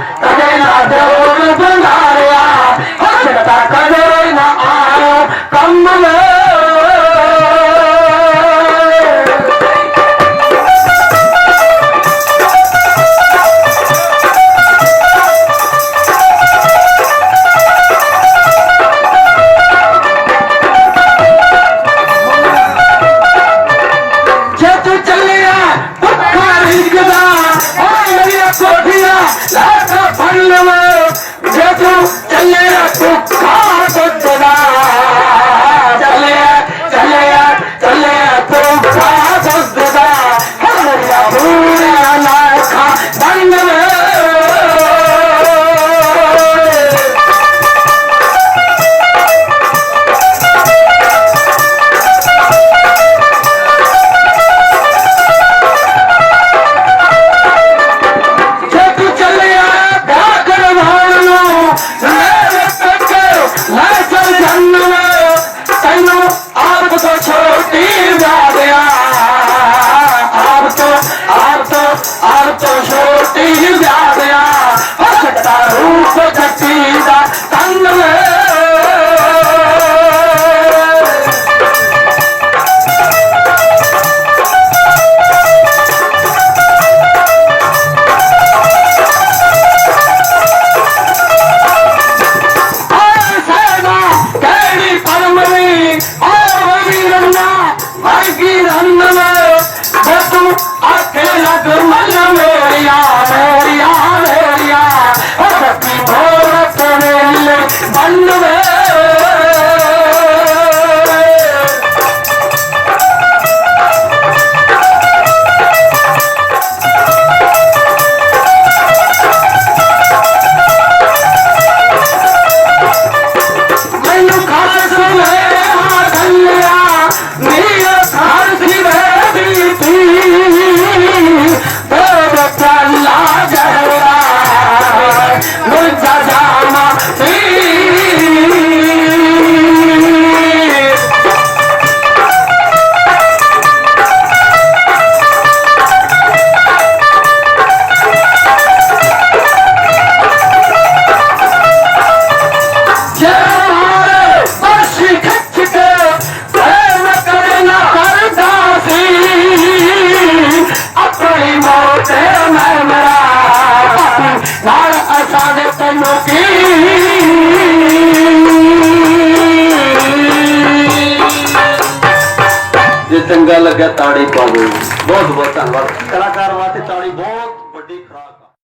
I'm not done. Hey, you. ਜੇ ਚੰਗਾ ਲੱਗਾ ਤਾੜੀ ਪਾ ਦਿਓ। ਬਹੁਤ ਬਹੁਤ ਧੰਨਵਾਦ। ਕਲਾਕਾਰ ਵਾਸਤੇ ਤਾੜੀ ਬਹੁਤ